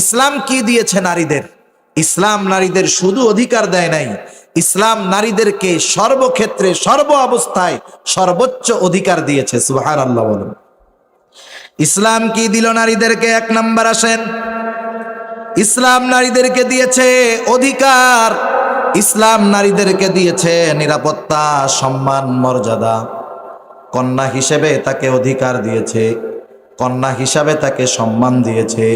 ইসলাম কি দিয়েছে নারীদের? ইসলাম নারীদের শুধু অধিকার দেয় নাই। ইসলাম নারীদেরকে সর্বক্ষেত্রে, সর্ব অবস্থায় সর্বোচ্চ অধিকার দিয়েছে সুহার আল্লাহ বলুন। ইসলাম কি দিল নারীদেরকে? এক নাম্বার আসেন। ইসলাম নারীদেরকে দিয়েছে অধিকার। ইসলাম নারীদেরকে দিয়েছে নিরাপত্তা, সম্মান, মর্যাদা। কন্যা হিসেবে তাকে অধিকার দিয়েছে, কন্যা হিসাবে তাকে সম্মান দিয়েছে।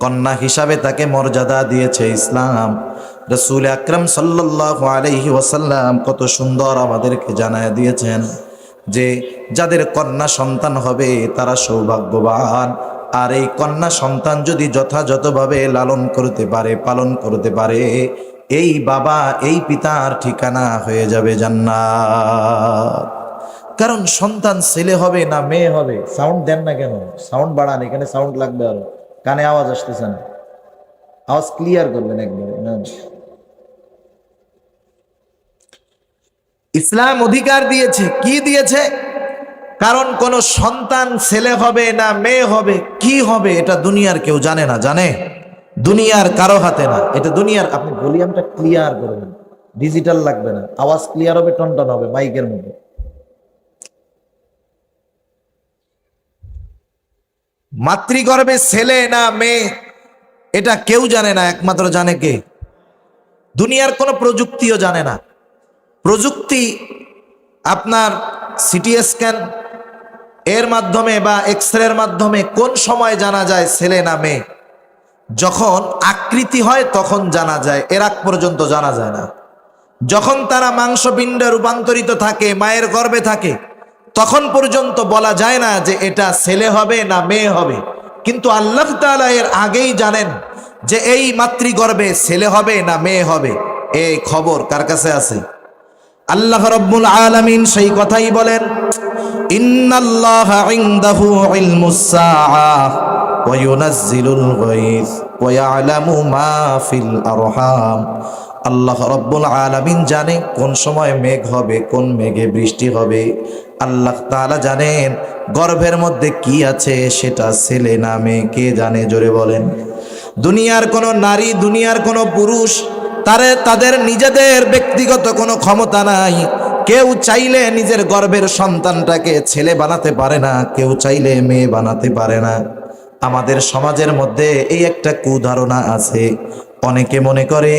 কন্যা হিসাবে তাকে মর্যাদা দিয়েছে ইসলাম। রসুল আকরম সাল্লাহ আলহি ওসাল্লাম কত সুন্দর আমাদেরকে জানায় দিয়েছেন যে, যাদের কন্যা সন্তান হবে তারা সৌভাগ্যবান। আর এই কন্যা সন্তান যদি যথাযথভাবে লালন করতে পারে, পালন করতে পারে, এই বাবা, এই পিতার ঠিকানা হয়ে যাবে জান্নাত। কারণ সন্তান ছেলে হবে না মেয়ে হবে? সাউন্ড দেন না কেন? সাউন্ড বাড়ান, এখানে সাউন্ড লাগবে আরও। কানে আওয়াজ আসতেছে না। আওয়াজ ক্লিয়ার করবেন একবার ইসলাম অধিকার দিয়েছে, কি দিয়েছে? কারণ কোন সন্তান ছেলে হবে না মেয়ে হবে, কি হবে এটা দুনিয়ার কেউ জানে না, জানে? দুনিয়ার কারও হাতে না। এটা দুনিয়ার, আপনি ভলিউমটা ক্লিয়ার করবেন। ডিজিটাল লাগবে না। আওয়াজ ক্লিয়ার হবে, টনটন হবে মাইকের মধ্যে। মাতৃগর্ভে ছেলে না মেয়ে, এটা কেউ জানে না, একমাত্র জানে কে? দুনিয়ার কোনো প্রযুক্তিও জানে না। প্রযুক্তি আপনার সিটি স্ক্যান, এর মাধ্যমে বা এক্স রের মাধ্যমে কোন সময় জানা যায় ছেলে না মেয়ে? যখন আকৃতি হয় তখন জানা যায়, এর আগ পর্যন্ত জানা যায় না। যখন তারা মাংসপিণ্ডে রূপান্তরিত থাকে, মায়ের গর্ভে থাকে তখন পর্যন্ত বলা যায় না যে এটা ছেলে হবে না মেয়ে হবে। কিন্তু আল্লাহ তাআলা এর আগেই জানেন যে এই মাতৃগর্ভে ছেলে হবে না মেয়ে হবে। এই খবর কার কাছে আছে? আল্লাহ রব্বুল আলামিন সেই কথাই বলেন আল্লাহ রব্বুল আলামিন জানে কোন সময় মেঘ হবে, কোন মেঘে বৃষ্টি হবে আল্লাহ তাআলা জানেন, গর্ভের মধ্যে কি আছে সেটা ছেলে না মেয়ে, কে জানে? জোরে বলেন। দুনিয়ার কোনো নারী, দুনিয়ার কোনো পুরুষ, তারে, তাদের নিজেদের ব্যক্তিগত কোনো ক্ষমতা নাই। কেউ চাইলে নিজের গর্ভের সন্তানটাকে ছেলে বানাতে পারে না, কেউ চাইলে মেয়ে বানাতে পারে না। আমাদের সমাজের মধ্যে এই একটা কুধারণা আছে। অনেকে মনে করে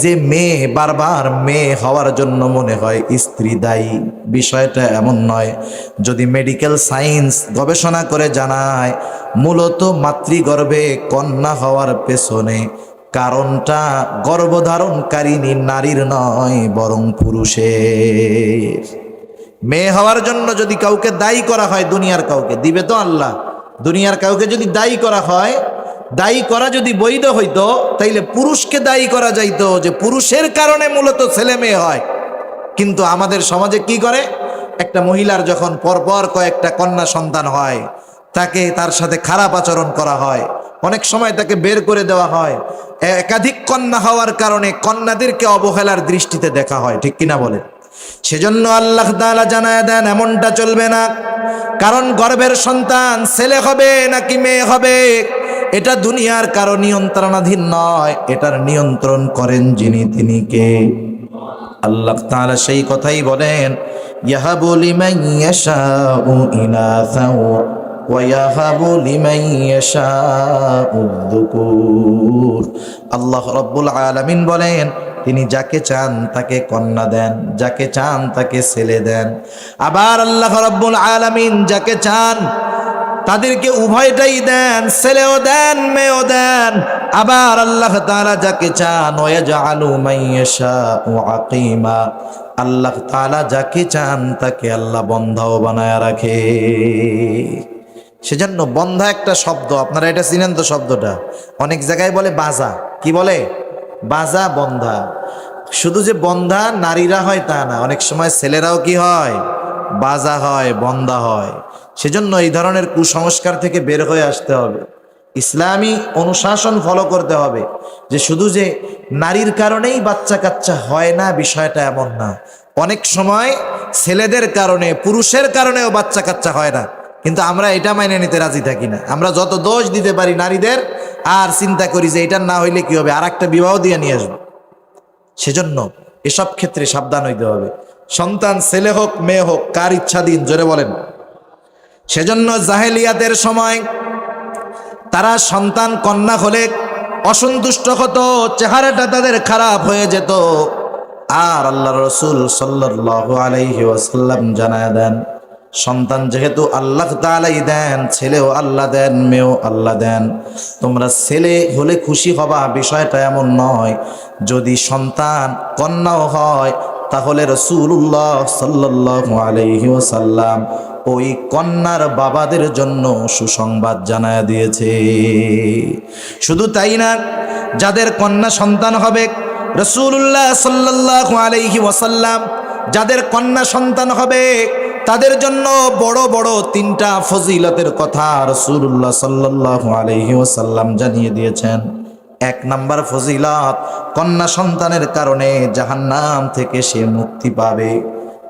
যে মেয়ে বারবার মেয়ে হওয়ার জন্য মনে হয় স্ত্রী দায়ী। বিষয়টা এমন নয়। যদি মেডিকেল সায়েন্স গবেষণা করে জানায়, মূলত মাতৃগর্ভে কন্যা হওয়ার পেছনে কারণটা গর্ভধারণকারিনী নারীর নয়, বরং পুরুষের। মেয়ে হওয়ার জন্য যদি কাউকে দায়ী করা হয়, দুনিয়ার কাউকে, দিবে তো আল্লাহ। দুনিয়ার কাউকে যদি দায়ী করা হয় দায়ী করা যদি বৈধ হইতো, তাইলে পুরুষকে দায়ী করা যাইত যে পুরুষের কারণে মূলত ছেলে মেয়ে হয়। কিন্তু আমাদের সমাজে কি করে? একটা মহিলার যখন পরপর কয়েকটা কন্যা সন্তান হয়, তাকে তার সাথে খারাপ আচরণ করা হয়। অনেক সময় তাকে বের করে দেওয়া হয়। একাধিক কন্যা হওয়ার কারণে কন্যাদেরকে অবহেলার দৃষ্টিতে দেখা হয়, ঠিক কিনা বলে সেজন্য আল্লাহ তাআলা জানায় দেন, এমনটা চলবে না। কারণ গর্ভের সন্তান ছেলে হবে নাকি মেয়ে হবে? এটা দুনিয়ার কারও নিয়ন্ত্রণাধীন নয়, এটার নিয়ন্ত্রণ করেন যিনি, তিনি কে? আল্লাহ তাআলা সেই কথাই বলেন, ইয়াহাবু লিমান ইয়াশাউ ইনাসা ওয়া ইয়াহাবু লিমান ইয়াশাউ যুকুর। আল্লাহ রাব্বুল আলামিন বলেন, তিনি যাকে চান তাকে কন্যা দেন, যাকে চান তাকে ছেলে দেন। আবার আল্লাহ রাব্বুল আলামিন যাকে চান তাদেরকে উভয়টাই দেন, ছেলেও দেন, মেয়েও দেন। আবার আল্লাহ তাআলা যাকে চান, ওয়াজআলু মাইয়াশাউ আকিমা। আল্লাহ তাআলা যাকে চান, তাকে আল্লাহ বন্ধাও বানায় রাখে। সেজন্য বন্ধা একটা শব্দ, আপনারা এটা চিনেন তো শব্দটা? অনেক জায়গায় বলে বাজা। কি বলে? বাজা, বন্ধা। শুধু যে বন্ধা নারীরা হয় তা না, অনেক সময় ছেলেরাও কি হয়? বাজা হয়, বন্ধা হয়। সেজন্য এই ধরনের কুসংস্কার থেকে বের হয়ে আসতে হবে। ইসলামী অনুশাসন ফলো করতে হবে যে শুধু যে নারীর কারণেই বাচ্চা কাচ্চা হয় না, বিষয়টা এমন না। অনেক সময় ছেলেদের কারণে, পুরুষের কারণেও বাচ্চা কাচ্চা হয় না। কিন্তু আমরা এটা মাইনে নিতে রাজি থাকি না। আমরা যত দোষ দিতে পারি নারীদের, আর চিন্তা করি যে এটা না হইলে কি হবে? আর একটা বিবাহ দিয়ে নিয়ে আসব। সেজন্য এসব ক্ষেত্রে সাবধান হইতে হবে। সন্তান, ছেলে হোক, মেয়ে হোক, কার ইচ্ছাধীন জোরে বলেন। সেজন্য জাহেলিয়াতের সময় তারা সন্তান, কন্যা হলে অসন্তুষ্ট হতো, চেহারাটা তাদের খারাপ হয়ে যেত। আর আল্লাহ রসুল সাল্লাহ আলাইহি ওয়াসাল্লাম জানায় দেন, সন্তান যেহেতু আল্লাহ তালাই দেন, ছেলেও আল্লাহ দেন, মেয়েও আল্লাহ দেন, তোমরা ছেলে হলে খুশি হবা, বিষয়টা এমন নয়। যদি সন্তান, কন্যাও হয় তাহলে রসুল্লাহ সাল্লাহ আলাইহি ওসাল্লাম ওই কন্যার বাবাদের জন্য সুসংবাদ জানায় দিয়েছে। শুধু তাই না, যাদের কন্যা সন্তান হবে রসুল্লাহ সাল্লাহ আলাইহি ওয়াসাল্লাম যাদের কন্যা সন্তান হবে, তাদের জন্য বড় বড় তিনটা ফজিলতের কথা রসুল্লাহ সাল্লাহ আলাইহি ওয়াসাল্লাম জানিয়ে দিয়েছেন। এক নাম্বার ফজিলত, কন্যা সন্তানের কারণে জাহান্নাম থেকে সে মুক্তি পাবে।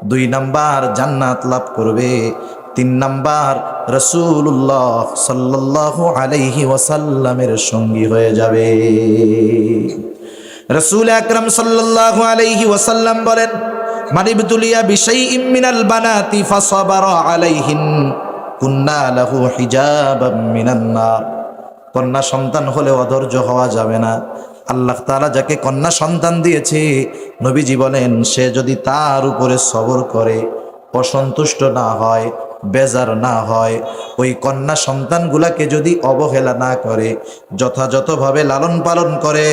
দুই নাম্বার জান্নাত লাভ করবে। তিন নাম্বার রসুল্লাহ সাল্লাহ আলাইহি ওয়াসাল্লামের সঙ্গী হয়ে যাবে। রসুল আকরম সাল্লাহ আলাইহি ওয়াসাল্লাম বলেন মানিবতুলিয়া বিষয় ইমিনাল বানাতি ফাসাবার আলাইহিন, কুন্না লাহু হিজাব মিনান্নার কন্যা সন্তান হলে অধৈর্য হওয়া যাবে না। আল্লাহ তালা যাকে কন্যা সন্তান দিয়েছে, নবীজি বলেন, সে যদি তার উপরে সবর করে, অসন্তুষ্ট না হয় বেজার না হয়। ওই কন্যা সন্তানগুলাকে যদি অবহেলা না করে, যথাযথভাবে লালন পালন করে,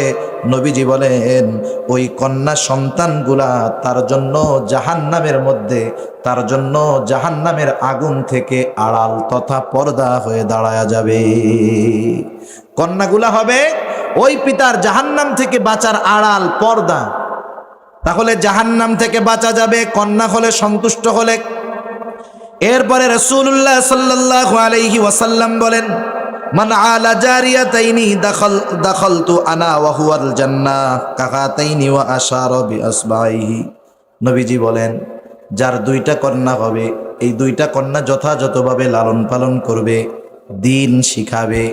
নবীজি বলেন, ওই কন্যা সন্তানগুলা তার জন্য জাহান্নামের মধ্যে, তার জন্য জাহান্নামের আগুন থেকে আড়াল তথা পর্দা হয়ে দাঁড়ায়া যাবে। কন্যাগুলা হবে ওই পিতার জাহান্নাম থেকে বাঁচার আড়াল, পর্দা। তাহলে জাহান্নাম থেকে বাঁচা যাবে, কন্যা হলে সন্তুষ্ট হলে এরপরে রসুল্লাহ সাল্লাহ আলাইহি ওয়াসাল্লাম বলেন, মান আলা জারিয়াতাইনি দাখল, দাখলতু আনা ওয়া হুয়াল নবীজি বলেন, যার দুইটা কন্যা হবে, এই দুইটা কন্যা যথাযথভাবে লালন পালন করবে, দিন শিখাবে,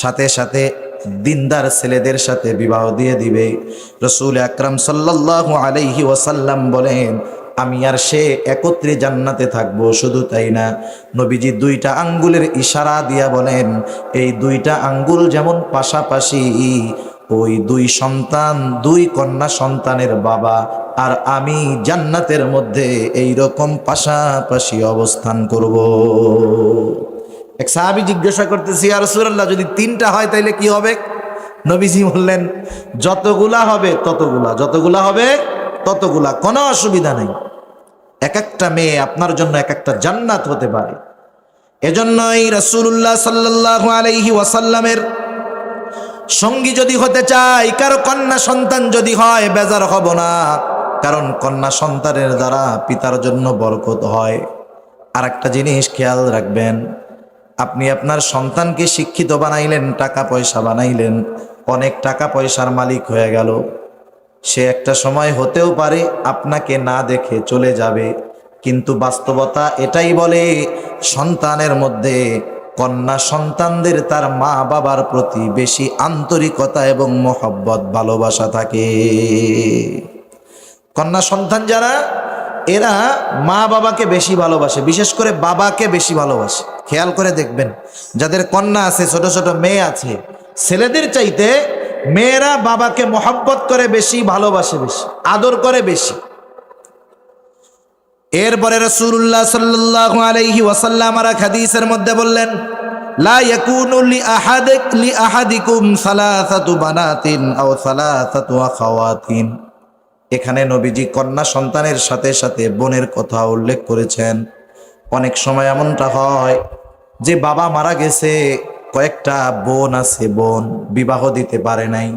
সাথে সাথে দিনদার ছেলেদের সাথে বিবাহ দিয়ে দিবে। রসুল আকরাম সাল্লাহ আলাইহি ওয়াসাল্লাম বলেন আমি আর সে একত্রে জান্নাতে থাকব, শুধু তাই না। নবীজি দুইটা আঙ্গুলের ইশারা দিয়া বলেন, এই দুইটা আঙ্গুল যেমন পাশাপাশি, ওই দুই সন্তান দুই কন্যা সন্তানের বাবা, আর আমি জান্নাতের মধ্যে এই রকম পাশাপাশি অবস্থান করব। এক সাহাবি জিজ্ঞাসা করতেছি আর সুরাল্লাহ যদি তিনটা হয় তাইলে কি হবে? নবীজি বললেন, যতগুলা হবে ততগুলা, যতগুলা হবে ততগুলা কোনো অসুবিধা নেই। এক একটা মেয়ে আপনার জন্য এক একটা জান্নাত হতে পারে। এজন্যই রসুল্লাহ সাল্লাহ আলাইহি ওয়াসাল্লামের সঙ্গী যদি হতে চাই কারও কন্যা সন্তান যদি হয়, বেজার হব না। কারণ কন্যা সন্তানের দ্বারা পিতার জন্য বরকত হয়। আর একটা জিনিস খেয়াল রাখবেন, আপনি আপনার সন্তানকে শিক্ষিত বানাইলেন, টাকা পয়সা বানাইলেন, অনেক টাকা পয়সার মালিক হয়ে গেল। সে একটা সময় হতেও পারে আপনাকে না দেখে চলে যাবে। কিন্তু বাস্তবতা এটাই বলে, সন্তানের মধ্যে কন্যা সন্তানদের তার মা বাবার প্রতি বেশি আন্তরিকতা এবং মহব্বত, ভালোবাসা থাকে। কন্যা সন্তান যারা, এরা মা বাবাকে বেশি ভালোবাসে, বিশেষ করে বাবাকে বেশি ভালোবাসে। খেয়াল করে দেখবেন, যাদের কন্যা আছে, ছোট ছোট মেয়ে আছে, ছেলেদের চাইতে মেয়েরা বাবাকে মহব্বত করে বেশি, ভালোবাসে বেশি, আদর করে বেশি। এরপরে রসুল্লাহ সাল্লাহ আলাইহি ওয়াসাল্লাম আর হাদিসের মধ্যে বললেন, লা ইয়াকুনু লি আহাদিক, লি আহাদিকুম সালাসাতু বানাতিন আও সালাসাতু আখাওয়াতিন। এখানে নবীজি কন্যা সন্তানের সাথে সাথে বোনের কথা উল্লেখ করেছেন। অনেক সময় এমনটা হয় যে বাবা মারা গেছে কয়েকটা বোন আছে, বোন বিবাহ দিতে পারে নাই।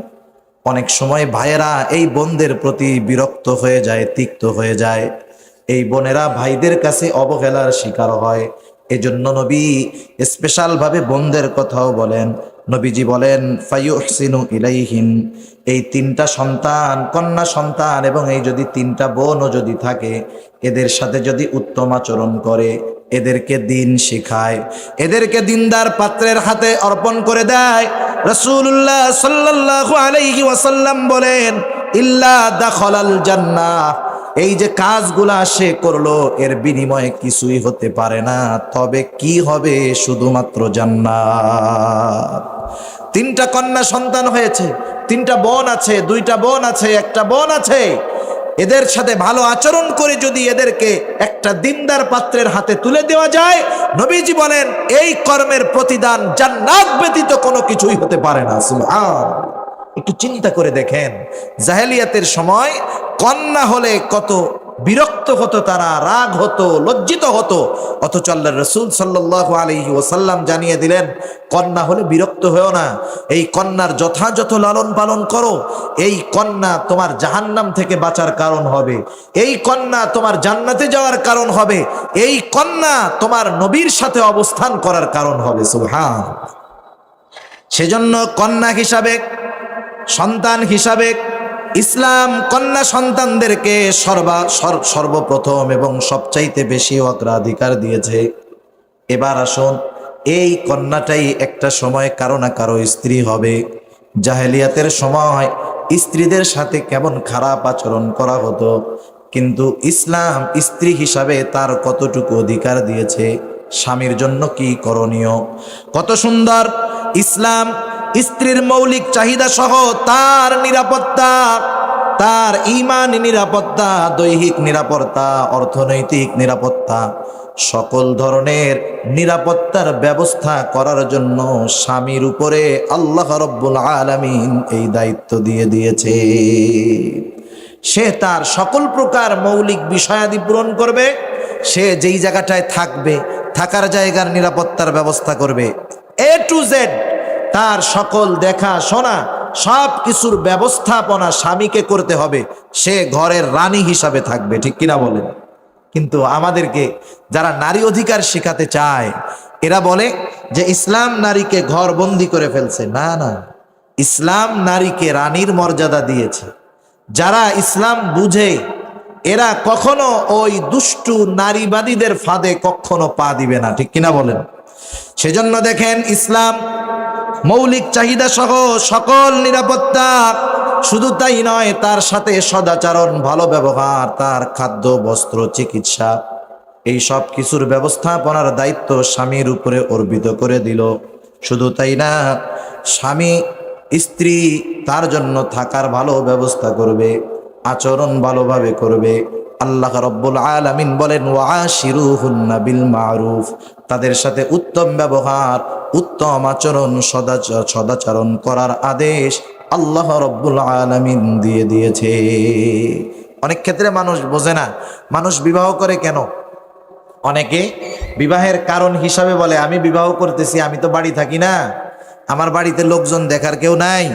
অনেক সময় ভাইয়েরা এই বোনদের প্রতি বিরক্ত হয়ে যায়, তিক্ত হয়ে যায়। এই বোনেরা ভাইদের কাছে অবহেলার শিকার হয়। এজন্য নবী স্পেশাল ভাবে বোনদের কথাও বলেন। নবীজি বলেন ফাইহসিনু ইলাইহিন এই তিনটা সন্তান, কন্যা সন্তান এবং এই যদি তিনটা বোনও যদি থাকে, এদের সাথে যদি উত্তম আচরণ করে এদেরকে দিন শেখায়, এদেরকে দিনদার পাত্রের হাতে অর্পণ করে দেয়। রসুল্লাহ সাল্লাল্লাহু আলাইহি ওয়াসাল্লাম বলেন, ইল্লা দাখলাল জান্নাহ। এই যে কাজগুলা সে করল, এর বিনিময়ে কিছুই হতে পারে না। তবে কি হবে? শুধুমাত্র জান্নাত। তিনটা কন্যা সন্তান হয়েছে, তিনটা বোন আছে, দুইটা বোন আছে, একটা বোন আছে। এদের সাথে ভালো আচরণ করে যদি এদেরকে একটা দিনদার পাত্রের হাতে তুলে দেওয়া যায়, নবীজি বলেন, এই কর্মের প্রতিদান জান্নাত ব্যতীত কোনো কিছুই হতে পারে না। সুবহান। একটু চিন্তা করে দেখেন, জাহেলিয়াতের সময় কন্যা হলে কত বিরক্ত হতো তারা, রাগ হতো, লজ্জিত হতো। অথচ আল্লাহ রসুল সাল্লাহ আলহি ওসাল্লাম জানিয়ে দিলেন, কন্যা হলে বিরক্ত হয়েও না। এই কন্যার যথাযথ লালন পালন করো। এই কন্যা তোমার জাহান্নাম থেকে বাঁচার কারণ হবে। এই কন্যা তোমার জান্নাতে যাওয়ার কারণ হবে। এই কন্যা তোমার নবীর সাথে অবস্থান করার কারণ হবে। সুবহান সেজন্য কন্যা হিসাবে, সন্তান হিসাবে ইসলাম কন্যা সন্তানদেরকে সর্বা সর- সর্বপ্রথম এবং সবচাইতে বেশি অগ্রাধিকার দিয়েছে। এবার আসুন, এই কন্যাটাই একটা সময় কারও না কারও স্ত্রী হবে। জাহেলিয়াতের সময় স্ত্রীদের সাথে কেমন খারাপ আচরণ করা হতো, কিন্তু ইসলাম স্ত্রী হিসাবে তার কতটুকু অধিকার দিয়েছে, স্বামীর জন্য কি করণীয়? কত সুন্দর, ইসলাম স্ত্রীর মৌলিক চাহিদা সহ তার নিরাপত্তা, তার ইমান নিরাপত্তা, দৈহিক নিরাপত্তা, অর্থনৈতিক নিরাপত্তা, সকল ধরনের নিরাপত্তার ব্যবস্থা করার জন্য স্বামীর উপরে আল্লাহ রব্বুল আলামিন এই দায়িত্ব দিয়ে দিয়েছে। সে তার সকল প্রকার মৌলিক বিষয়াদি পূরণ করবে, সে যেই জায়গাটায় থাকবে, থাকার জায়গার নিরাপত্তার ব্যবস্থা করবে। এ টু জেড তার সকল দেখা শোনা সব কিছুর ব্যবস্থাপনা স্বামীকে করতে হবে। সে ঘরের রানী হিসাবে থাকবে, ঠিক কিনা বলেন? কিন্তু আমাদেরকে যারা নারী অধিকার শেখাতে চায়, এরা বলে যে ইসলাম নারীকে ঘর বন্দি করে ফেলছে। না না, ইসলাম নারীকে রানীর মর্যাদা দিয়েছে। যারা ইসলাম বুঝে, এরা কখনো ওই দুষ্টু নারীবাদীদের ফাঁদে কখনো পা দিবে না, ঠিক কিনা বলেন? সেজন্য দেখেন ইসলাম মৌলিক চাহিদা সহ সকল নিরাপত্তা শুধু তাই নয়, তার সাথে সদাচরণ, ভালো ব্যবহার, তার খাদ্য, বস্ত্র, চিকিৎসা, এই সব কিছুর ব্যবস্থাপনার দায়িত্ব স্বামীর উপরে অর্পিত করে দিল। শুধু তাই না, স্বামী, স্ত্রী তার জন্য থাকার ভালো ব্যবস্থা করবে, আচরণ ভালোভাবে করবে। আল্লাহ রব্বুল আলামিন বলেন ওয়াশিরুহুন্না বিল মারুফ। তাদের সাথে উত্তম ব্যবহার উত্তম আচরণ সদাচার সদাচরণ করার আদেশ আল্লাহ রব্বুল আলামিন দিয়ে দিয়েছে। অনেক ক্ষেত্রে মানুষ বোঝে না, মানুষ বিবাহ করে কেন? অনেকে বিবাহের কারণ হিসাবে বলে, আমি বিবাহ করতেছি, আমি তো বাড়ি থাকি না, আমার বাড়িতে লোকজন দেখার কেউ নাই,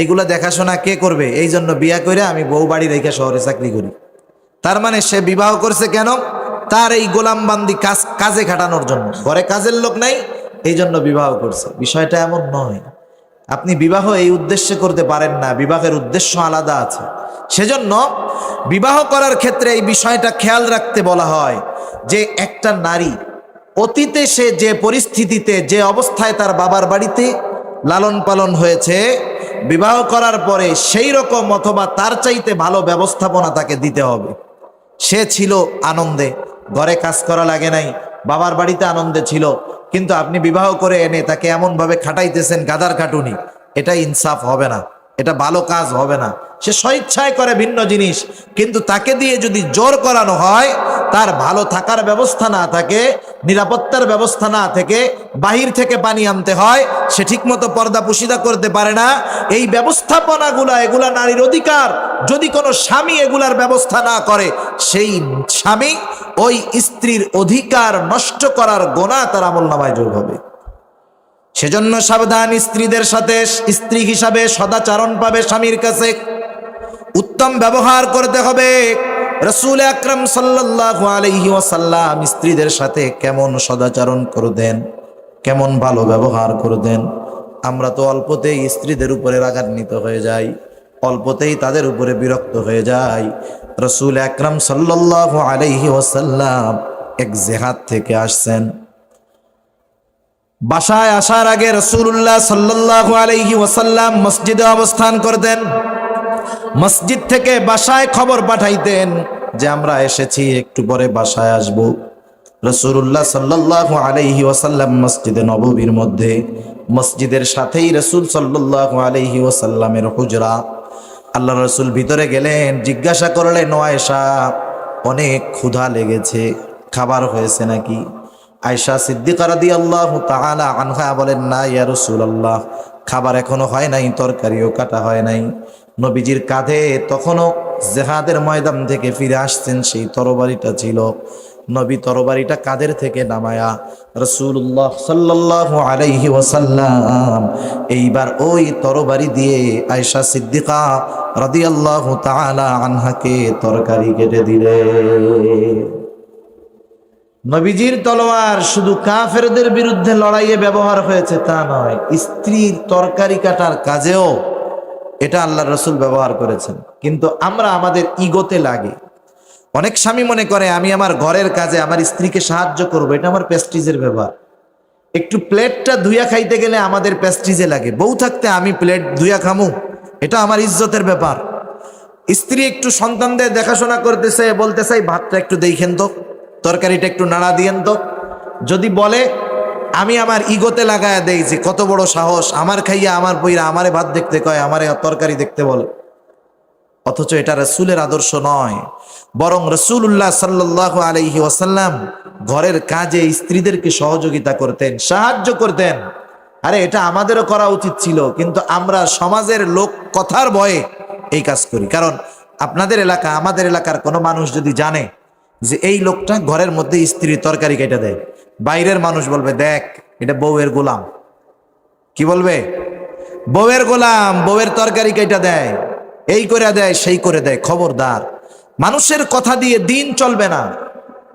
এইগুলা দেখাশোনা কে করবে? এই জন্য বিয়া করে আমি বউ বাড়ি রেখে শহরে চাকরি করি। তার মানে সে বিবাহ করছে কেন? তার এই গোলামবান্দি কাজ, কাজে খাটানোর জন্য। ঘরে কাজের লোক নাই এই জন্য বিবাহ করছে। বিষয়টা এমন নয়। আপনি বিবাহ এই উদ্দেশ্যে করতে পারেন না, বিবাহের উদ্দেশ্য আলাদা আছে। সেজন্য বিবাহ করার ক্ষেত্রে এই বিষয়টা খেয়াল রাখতে বলা হয় যে একটা নারী অতীতে সে যে পরিস্থিতিতে, যে অবস্থায় তার বাবার বাড়িতে লালন পালন হয়েছে, বিবাহ করার পরে সেই রকম অথবা তার চাইতে ভালো ব্যবস্থাপনা তাকে দিতে হবে। সে ছিল আনন্দে। ঘরে কাজ করা লাগে নাই, বাবার বাড়িতে আনন্দে ছিল কিন্তু আপনি বিবাহ করে এনে তাকে এমনভাবে খাটাইতেছেন গাদার খাটুনি এটা ইনসাফ হবে না। এটা ভালো কাজ হবে না। সে স্বইচ্ছায় করে ভিন্ন জিনিস, কিন্তু তাকে দিয়ে যদি জোর করানো হয়, তার ভালো থাকার ব্যবস্থা না থাকে, নিরাপত্তার ব্যবস্থা না থেকে বাহির থেকে পানি আনতে হয়, সে ঠিকমতো পর্দা পুশিদা করতে পারে না। এই ব্যবস্থাপনাগুলা, এগুলা নারীর অধিকার। যদি কোনো স্বামী এগুলার ব্যবস্থা না করে, সেই স্বামী ওই স্ত্রীর অধিকার নষ্ট করার গোনা তার আমল নামায় যোগ হবে। সেজন্য সাবধান স্ত্রীদের সাথে স্ত্রী হিসাবে সদাচারণ পাবে স্বামীর কাছে। উত্তম ব্যবহার করতে হবে। রসুল আকরম সাল্লাল্লাহু আলাইহি ওয়াসাল্লাম স্ত্রীদের সাথে কেমন সদাচরণ করতেন, কেমন ভালো ব্যবহার করতেন, আমরা তো অল্পতেই স্ত্রীদের উপরে রাগান্বিত হয়ে যাই, অল্পতেই তাদের উপরে বিরক্ত হয়ে যাই। রসুল আকরম সাল্লাল্লাহু আলাইহি ওয়াসাল্লাম এক জেহাদ থেকে আসছেন। বাসায় আসার আগে রসুল্লাহ সাল্লাল্লাহু আলাইহি ওয়াসাল্লাম মসজিদে অবস্থান করতেন। মসজিদ থেকে বাসায় খবর পাঠাইতেন যে আমরা এসেছি, একটু পরে বাসায় আসব। রসুল্লাহ সাল্লাল্লাহু আলাইহি ওয়াসাল্লাম মসজিদে নববীর মধ্যে, মসজিদের সাথেই রসুল সাল্লাল্লাহু আলাইহি ওয়াসাল্লামের হুজরা। আল্লাহ রসুল ভিতরে গেলেন, জিজ্ঞাসা করলেন নয়েশা অনেক ক্ষুধা লেগেছে, খাবার হয়েছে নাকি? আয়সা সিদ্দিকা রাদি আল্লাহ তাআলা আনহা বলেন, না, ইয়া রাসূলুল্লাহ, খাবার এখনও হয় নাই, তরকারিও কাটা হয় নাই। নবীজির কাঁধে তখনও জেহাদের ময়দান থেকে ফিরে আসছেন, সেই তরবারিটা ছিল। নবী তরবারিটা কাদের থেকে নামায়া রসুল্লাহ সাল্লাল্লাহু আলাইহি ওয়াসাল্লাম, এইবার ওই তরবারি দিয়ে আয়সা সিদ্দিকা রদি রাদিয়াল্লাহু তাআলা আনহাকে তরকারি কেটে দিলে নবীজির তলোয়ার শুধু কাফেরদের বিরুদ্ধে লড়াইয়ে ব্যবহার হয়েছে তা নয়, স্ত্রীর তরকারি কাটার কাজেও এটা আল্লাহ রসুল ব্যবহার করেছেন। কিন্তু আমরা আমাদের ইগোতে লাগে। অনেক স্বামী মনে করে, আমি আমার ঘরের কাজে আমার স্ত্রীকে সাহায্য করব, এটা আমার প্যাস্টিজের ব্যবহার। একটু প্লেটটা ধুইয়া খাইতে গেলে আমাদের প্যাস্টিজে লাগে। বউ থাকতে আমি প্লেট ধুইয়া খামু, এটা আমার ইজ্জতের ব্যাপার। স্ত্রী একটু সন্তানদের দেখাশোনা করতেছে বলতে চাই ভাতটা একটু দেখেন তো। তরকারিটা একটু নাড়া দিয়েন তো। যদি বলে, আমি আমার ইগোতে লাগায় দেই যে কত বড় সাহস, আমার খাইয়া আমার বইরা আমারে ভাত দেখতে কয়, আমারে তরকারি দেখতে বলে। অথচ এটা রসুলের আদর্শ নয়। বরং রসুল্লাহ সাল্লাহ আলহি ওয়াসাল্লাম ঘরের কাজে স্ত্রীদেরকে সহযোগিতা করতেন, সাহায্য করতেন। আরে, এটা আমাদেরও করা উচিত ছিল, কিন্তু আমরা সমাজের লোক কথার ভয়ে এই কাজ করি। কারণ আপনাদের এলাকা, আমাদের এলাকার কোনো মানুষ যদি জানে যে এই লোকটা ঘরের মধ্যে স্ত্রী তরকারি কেটে দেয়। বাইরের মানুষ বলবে, দেখ, এটা বউয়ের গোলাম। কি বলবে? বউয়ের গোলাম, বউয়ের তরকারি কেটে দেয়। এই করে দেয়, সেই করে দেয়, খবরদার। মানুষের কথা দিয়ে দিন চলবে না।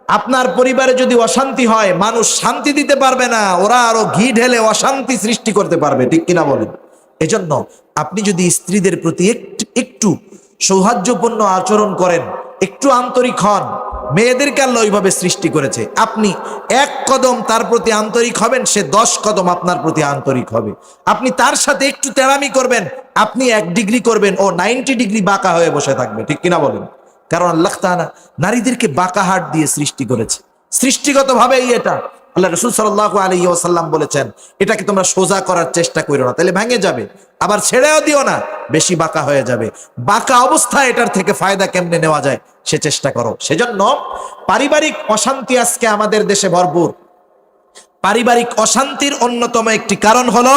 আপনার পরিবারে যদি অশান্তি হয়, মানুষ শান্তি দিতে পারবে না। ওরা আরও ঘি ঢেলে অশান্তি সৃষ্টি করতে পারবে, ঠিক কিনা বলেন? এজন্য আপনি যদি স্ত্রীদের প্রতি একটু একটু সৌহার্দ্যপূর্ণ আচরণ করেন, একটু আন্তরিক হন মেয়েদেরকে আল্লাহ ওইভাবে সৃষ্টি করেছে। আপনি এক কদম তার প্রতি আন্তরিক হবেন, সে দশ কদম আপনার প্রতি আন্তরিক হবে। আপনি তার সাথে একটু তেরামি করবেন, আপনি এক ডিগ্রি করবেন, ও নাইনটি ডিগ্রি বাঁকা হয়ে বসে থাকবে, ঠিক কিনা বলেন? কারণ আল্লাহ তাআলা নারীদেরকে বাঁকা হাট দিয়ে সৃষ্টি করেছে। সৃষ্টিগত ভাবেই এটা। আল্লাহ রসুল সাল্লাহ আলী ওসাল্লাম বলেছেন, এটাকে তোমরা সোজা করার চেষ্টা করো না, তাহলে ভেঙে যাবে, আবার ছেড়েও দিও না, বেশি বাঁকা হয়ে যাবে। বাঁকা অবস্থায় এটার থেকে ফায়দা কেমনে নেওয়া যায়, সে চেষ্টা করো। সেজন্য পারিবারিক অশান্তি আজকে আমাদের দেশে ভরপুর। পারিবারিক অশান্তির অন্যতম একটি কারণ হলো,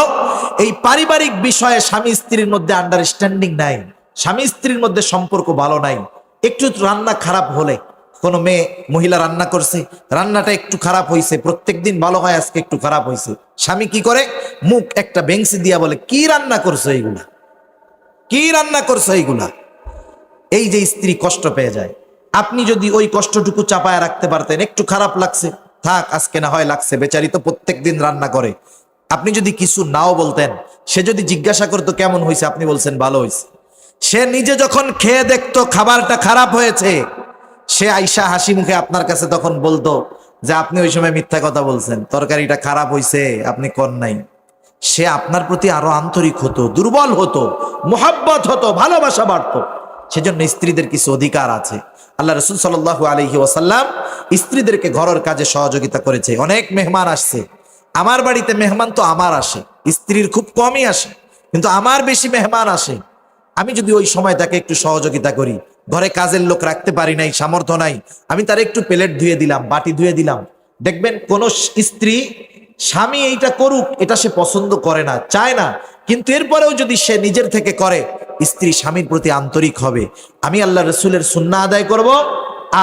এই পারিবারিক বিষয়ে স্বামী স্ত্রীর মধ্যে আন্ডারস্ট্যান্ডিং নাই, স্বামী স্ত্রীর মধ্যে সম্পর্ক ভালো নাই, একটু রান্না খারাপ হলে কোনো মেয়ে, মহিলা রান্না করছে, রান্নাটা একটু খারাপ হয়েছে প্রত্যেক দিন ভালো হয়, আজকে একটু খারাপ হয়েছে স্বামী কি করে? মুখ একটা বেংসি দিয়া বলে, কি রান্না করছ এইগুলা? কি রান্না করছ এইগুলা? এই যে স্ত্রী কষ্ট পেয়ে যায়। আপনি যদি ওই কষ্টটুকু চাপায় রাখতে পারতেন, একটু খারাপ লাগছে। থাক, আজকে না হয় লাগছে, বেচারি তো প্রত্যেক দিন রান্না করে। আপনি যদি কিছু নাও বলতেন, সে যদি জিজ্ঞাসা করতো, কেমন হয়েছে আপনি বলছেন, ভালো হয়েছে সে নিজে যখন খেয়ে দেখতো, খাবারটা খারাপ হয়েছে। সে আইসা হাসি মুখে আপনার কাছে তখন বলতো যে, আপনি ওই সময় মিথ্যা কথা বলছেন। তরকারিটা খারাপ হয়েছে আপনি কর নাই? সে আপনার প্রতি আরও আন্তরিক হতো, দুর্বল হতো, মোহাব্বত হতো, ভালোবাসা বাড়তো। সেজন্য স্ত্রীদের কিছু অধিকার আছে। আল্লাহ রসুল সাল্লাহ আলহি ওসাল্লাম স্ত্রীদেরকে ঘরের কাজে সহযোগিতা করেছে। অনেক মেহমান আসছে। আমার বাড়িতে মেহমান তো আমার আসে। স্ত্রীর খুব কমই আসে। কিন্তু আমার বেশি মেহমান আসে। আমি যদি ওই সময় তাকে একটু সহযোগিতা করি ঘরে কাজের লোক রাখতে পারি নাই, সামর্থ্য নাই। আমি তার একটু প্লেট ধুয়ে দিলাম, বাটি ধুয়ে দিলাম। দেখবেন কোন স্ত্রী স্বামী এইটা করুক, এটা সে পছন্দ করে না, চায় না। কিন্তু এরপরেও যদি সে নিজের থেকে করে, স্ত্রী স্বামীর প্রতি আন্তরিক হবে। আমি আল্লাহ রসুলের সুন্না আদায় করব,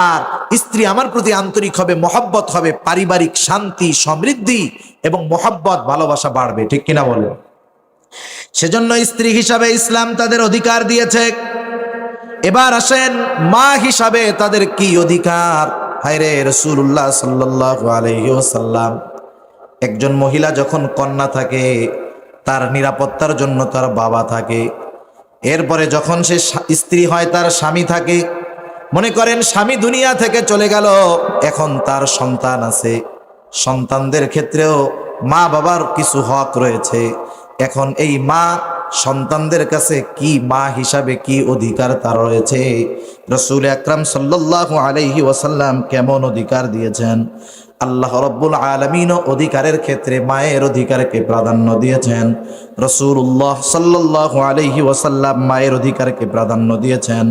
আর স্ত্রী আমার প্রতি আন্তরিক হবে, মহব্বত হবে, পারিবারিক শান্তি, সমৃদ্ধি এবং মহব্বত, ভালোবাসা বাড়বে। ঠিক কিনা বলে সেজন্য স্ত্রী হিসাবে ইসলাম তাদের অধিকার দিয়েছে। এবার আসেন মা হিসাবে তাদের কি অধিকার? হায়রে রসুল্লাহ সাল্লাহ একজন মহিলা যখন কন্যা থাকে, তার নিরাপত্তার জন্য তার বাবা থাকে। এরপরে যখন সে স্ত্রী হয়, তার স্বামী থাকে। মনে করেন স্বামী দুনিয়া থেকে চলে গেল, এখন তার সন্তান আছে। সন্তানদের ক্ষেত্রেও মা বাবার কিছু হক রয়েছে। এখন এই মা সন্তানদের কাছে কি মা হিসাবে কি অধিকার তার রয়েছে? রসুল আকরাম সাল্লাহ আলাইহি ওয়াসাল্লাম কেমন অধিকার দিয়েছেন? আল্লাহ রব্বুল আলমিন অধিকারের ক্ষেত্রে মায়ের অধিকারকে প্রাধান্য দিয়েছেন। রসুল্লাহ সাল্লাহ আলহি ওয়াসাল্লাম মায়ের অধিকারকে প্রাধান্য দিয়েছেন।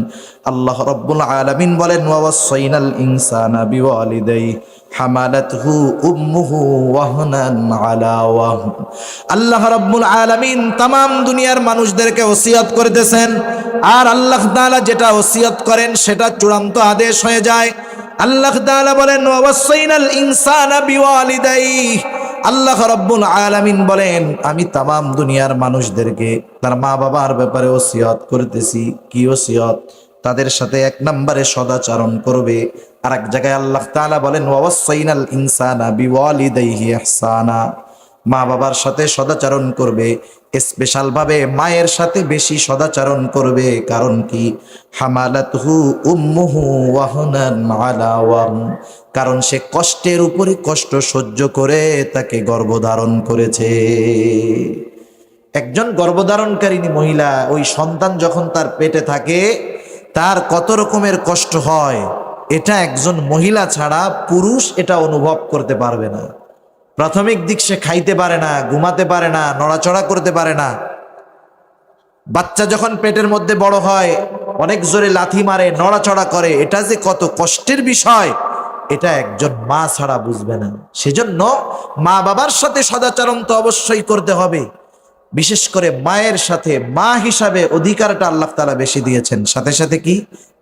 আল্লাহ রব্বুল আলমিন বলেন ওয়াসাইনাল ইনসানা হামালাতহু উম্মুহু ওয়াহনান আলা ওয়াহন আল্লাহ রাব্বুল আলামিন তামাম দুনিয়ার মানুষদেরকে ওসিয়ত করতেছেন। আর আল্লাহ তাআলা যেটা ওসিয়ত করেন, সেটা চূড়ান্ত আদেশ হয়ে যায়। আল্লাহ তাআলা বলেন ওয়াসাইনাল ইনসানা বিওয়ালিদাই আল্লাহ রাব্বুল আলামিন বলেন, আমি তামাম দুনিয়ার মানুষদেরকে, তার মা বাবার ব্যাপারে ওসিয়ত করতেছি। কি ওসিয়ত? তাদের সাথে এক নম্বরে সদাচরণ করবে। আর এক জায়গায় আল্লাহ তাআলা বলেন ওয়াসাইনাল ইনসানা বিওয়ালি বিওয়ালিদাইহি ইহসানা। মা বাবার সাথে সদাচরণ করবে স্পেশাল ভাবে মায়ের সাথে বেশি সদাচরণ করবে। কারণ কি? কারণ সে কষ্টের উপরে কষ্ট সহ্য করে তাকে গর্ভধারণ করেছে। একজন গর্ভধারণকারিণী মহিলা, ওই সন্তান যখন তার পেটে থাকে তার কত রকমের কষ্ট হয়, এটা একজন মহিলা ছাড়া পুরুষ এটা অনুভব করতে পারবে না। প্রাথমিক দিক সে খাইতে পারে না, ঘুমাতে পারে না, নড়াচড়া করতে পারে না। বাচ্চা যখন পেটের মধ্যে বড় হয়, অনেক জোরে লাথি মারে, নড়াচড়া করে, এটা যে কত কষ্টের বিষয়, এটা একজন মা ছাড়া বুঝবে না। সেজন্য মা বাবার সাথে সদাচরণ তো অবশ্যই করতে হবে। বিশেষ করে মায়ের সাথে মা হিসাবে অধিকারটা আল্লাহ তালা বেশি দিয়েছেন। সাথে সাথে কি?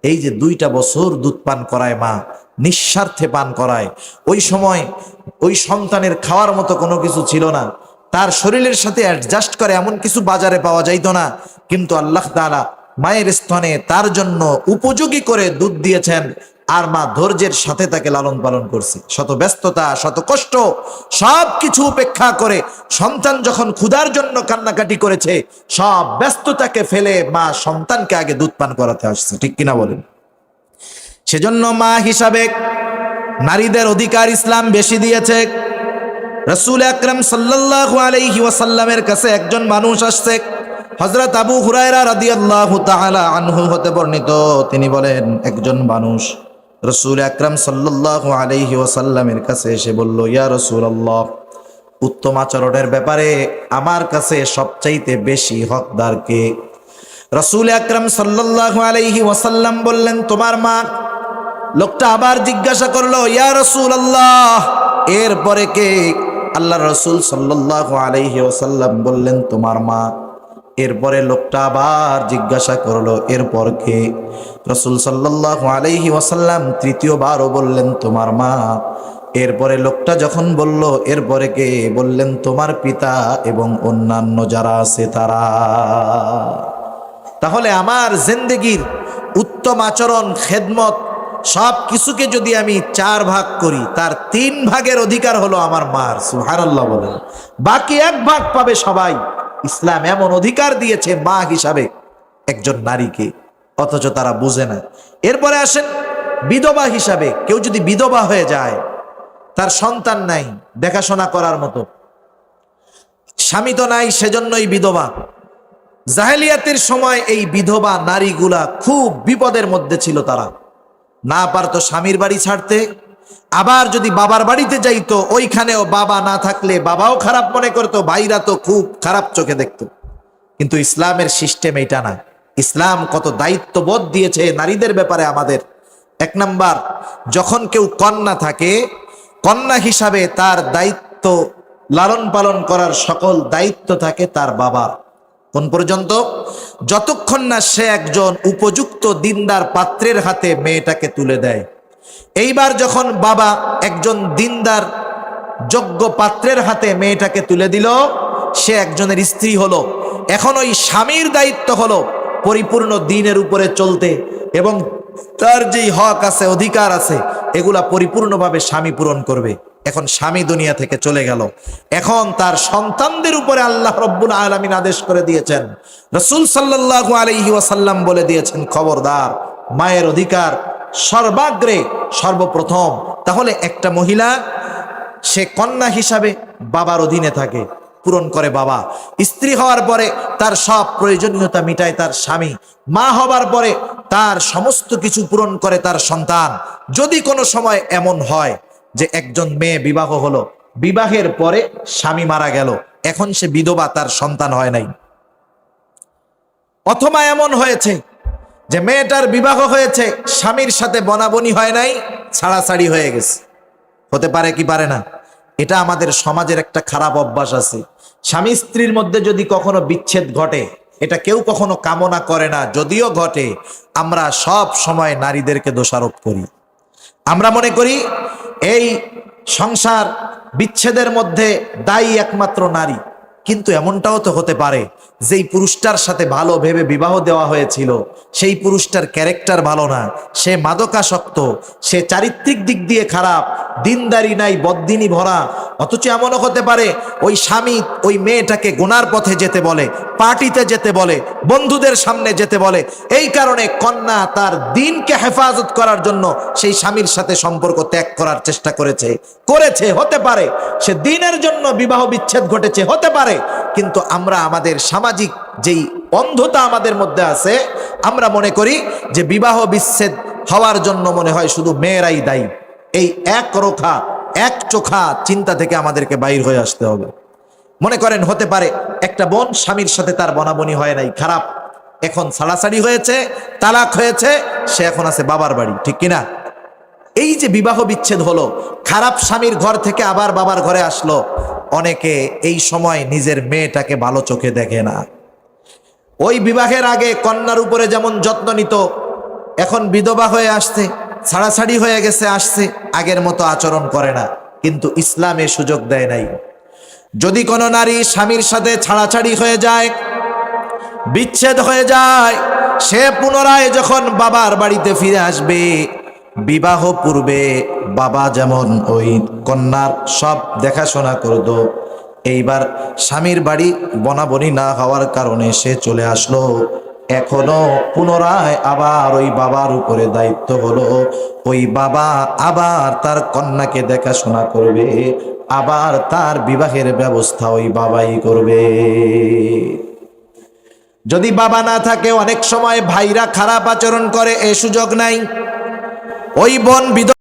এই যে দুইটা বছর দুধ পান করায় মা, নিঃস্বার্থে পান করায়। ওই সময় ওই সন্তানের খাওয়ার মতো কোনো কিছু ছিল না। তার শরীরের সাথে অ্যাডজাস্ট করে এমন কিছু বাজারে পাওয়া যাইতো না। কিন্তু আল্লাহ তাআলা মায়ের স্তনে তার জন্য উপযোগী করে দুধ দিয়েছেন। আর মা ধৈর্যের সাথে তাকে লালন পালন করছে। শত ব্যস্ততা, শত কষ্ট সব কিছু উপেক্ষা করে সন্তান যখন ক্ষুধার জন্য কান্নাকাটি করেছে, সব ব্যস্ততাকে ফেলে মা সন্তানকে আগে দুধ পান করাতে আসছে। ঠিক কিনা বলেন? সেজন্য মা হিসাবে নারীদের অধিকার ইসলাম বেশি দিয়েছে। রসুল আকরম সাল্লাল্লাহু আলাইহি ওয়াসাল্লামের কাছে একজন মানুষ আসছে। হযরত আবু হুরায়রা রাদিয়াল্লাহু তাআলা আনহু হতে বর্ণিত। তিনি বলেন, একজন মানুষ রসুল আকরম সাল্লাল্লাহু আলাইহি ওয়াসাল্লামের কাছে এসে বলল, ইয়া রসুল আল্লাহ উত্তম আচরণের ব্যাপারে আমার কাছে সবচাইতে বেশি হকদার কে? রসুল আকরম সাল্লাল্লাহু আলাইহি ওয়াসাল্লাম বললেন, তোমার মা। লোকটা আবার জিজ্ঞাসা করল, ইয়া রসুল আল্লাহ এরপরে কে? আল্লাহ রসুল সাল্লাহ আলাইহি ওসাল্লাম বললেন, তোমার মা। এরপরে লোকটা আবার জিজ্ঞাসা করল, এরপর কে? রসুল সাল্লাহ আলাইহি ওয়াসাল্লাম তৃতীয়বারও বললেন, তোমার মা। এরপরে লোকটা যখন বলল, এরপরে কে? বললেন, তোমার পিতা এবং অন্যান্য যারা আছে তারা। তাহলে আমার জিন্দগির উত্তম আচরণ, খেদমত সব কিছুকে যদি আমি চার ভাগ করি, তার তিন ভাগের অধিকার হলো আমার মার সুহারাল্লাহ বলেন। বাকি এক ভাগ পাবে সবাই। ইসলাম এমন অধিকার দিয়েছে মা হিসাবে একজন নারীকে, অথচ তারা বুঝে না। এরপরে আসেন বিধবা হিসাবে, কেউ যদি বিধবা হয়ে যায়, তার সন্তান নাই, দেখাশোনা করার মতো। স্বামী তো নাই, সেজন্যই বিধবা। জাহেলিয়াতের সময় এই বিধবা নারীগুলা খুব বিপদের মধ্যে ছিল তারা। না পারতো স্বামীর বাড়ি ছাড়তে আবার যদি বাবার বাড়িতে যাইতো, ওইখানেও বাবা না থাকলে বাবাও খারাপ মনে করতো, ভাইরা তো খুব খারাপ চোখে দেখতো। কিন্তু ইসলামের সিস্টেম এটা না। ইসলাম কত দায়িত্ববোধ দিয়েছে নারীদের ব্যাপারে আমাদের। এক নাম্বার, যখন কেউ কন্যা থাকে, কন্যা হিসাবে তার দায়িত্ব লালন পালন করার সকল দায়িত্ব থাকে তার বাবার। কোন পর্যন্ত? যতক্ষণ না সে একজন উপযুক্ত দিনদার পাত্রের হাতে মেয়েটাকে তুলে দেয়। এইবার যখন বাবা একজন দিনদার, যোগ্য পাত্রের হাতে মেয়েটাকে তুলে দিল, সে একজনের স্ত্রী হলো। এখন ওই স্বামীর দায়িত্ব হলো পরিপূর্ণ দিনের উপরে চলতে এবং তার যেই হক আছে, অধিকার আছে, এগুলা পরিপূর্ণভাবে স্বামী পূরণ করবে। এখন স্বামী দুনিয়া থেকে চলে গেল। এখন তার সন্তানদের উপরে আল্লাহ রব্বুল আলমিন আদেশ করে দিয়েছেন। রসুল সাল্লাহ আলহি বলে দিয়েছেন, খবরদার, মায়ের অধিকার সর্বাগ্রে সর্বপ্রথম। তাহলে একটা মহিলা, সে কন্যা হিসাবে বাবার অধীনে থাকে, পূরণ করে বাবা। স্ত্রী হওয়ার পরে তার সব প্রয়োজনীয়তা মিটায় তার স্বামী। মা হবার পরে তার সমস্ত কিছু পূরণ করে তার সন্তান। যদি কোনো সময় এমন হয় যে একজন মেয়ে বিবাহ হলো, বিবাহের পরে স্বামী মারা গেল, এখন সে বিধবা, তার সন্তান হয় নাই। অথবা এমন হয়েছে যে মেয়েটার বিবাহ হয়েছে, স্বামীর সাথে বনাবনি হয় নাই, ছাড়াছাড়ি হয়ে গেছে। হতে পারে কি পারে না? এটা আমাদের সমাজের একটা খারাপ অভ্যাস আছে। স্বামী স্ত্রীর মধ্যে যদি কখনো বিচ্ছেদ ঘটে, এটা কেউ কখনো কামনা করে না, যদিও ঘটে, আমরা সব সময় নারীদেরকে দোষারোপ করি। আমরা মনে করি, এই সংসার বিচ্ছেদের মধ্যে দায়ী একমাত্র নারী। কিন্তু এমনটাও তো হতে পারে, যেই পুরুষটার সাথে ভালো ভেবে বিবাহ দেওয়া হয়েছিল, সেই পুরুষটার ক্যারেক্টার ভালো না, সে মাদকাসক্ত, সে চারিত্রিক দিক দিয়ে খারাপ, দিনদারি নাই, বদ্দিনী ভরা অথচ এমনও হতে পারে, ওই স্বামী ওই মেয়েটাকে গোনার পথে যেতে বলে, পার্টিতে যেতে বলে, বন্ধুদের সামনে যেতে বলে। এই কারণে কন্যা তার দিনকে হেফাজত করার জন্য সেই স্বামীর সাথে সম্পর্ক ত্যাগ করার চেষ্টা করেছে। করেছে, হতে পারে। সে দিনের জন্য বিবাহ বিচ্ছেদ ঘটেছে, হতে পারে। কিন্তু আমরা আমাদের সামাজিক যেই অন্ধতা আমাদের মধ্যে আছে, আমরা মনে করি যে বিবাহ বিচ্ছেদ হওয়ার জন্য মনে হয় শুধু মেয়েরাই দায়ী। এই এক রোখা এক চোখা চিন্তা থেকে আমাদেরকে বাইর হয়ে আসতে হবে। মনে করেন, হতে পারে একটা বোন স্বামীর সাথে তার বনাবনি হয় নাই, খারাপ। এখন ছাড়াছাড়ি হয়েছে, তালাক হয়েছে, সে এখন আছে বাবার বাড়ি, ঠিক কিনা? এই যে বিবাহ বিচ্ছেদ হলো, খারাপ স্বামীর ঘর থেকে আবার বাবার ঘরে আসলো, অনেকে এই সময় নিজের মেয়েটাকে ভালো চোখে দেখে না। ওই বিবাহের আগে কন্যার উপরে যেমন যত্ন নিত, এখন বিধবা হয়ে আসছে। ছাড়াছাড়ি হয়ে গেছে, আসছে, আগের মতো আচরণ করে না। কিন্তু ইসলামে সুযোগ দেয় নাই। যদি কোনো নারী স্বামীর সাথে ছাড়াছাড়ি হয়ে যায়, বিচ্ছেদ হয়ে যায়, সে পুনরায় যখন বাবার বাড়িতে ফিরে আসবে, বিবাহ পূর্বে বাবা যেমন ওই কন্যার সব দেখাশোনা করত, এইবার স্বামীর বাড়ি বনাবনি না হওয়ার কারণে সে চলে আসলো। এখনও পুনরায় আবার ওই বাবার উপরে দায়িত্ব হলো। ওই বাবা আবার তার কন্যাকে দেখাশোনা করবে, আবার তার বিবাহের ব্যবস্থা ওই বাবাই করবে। যদি বাবা না থাকে, অনেক সময় ভাইরা খারাপ আচরণ করে, এ সুযোগ নাই। ওই বোন বিধ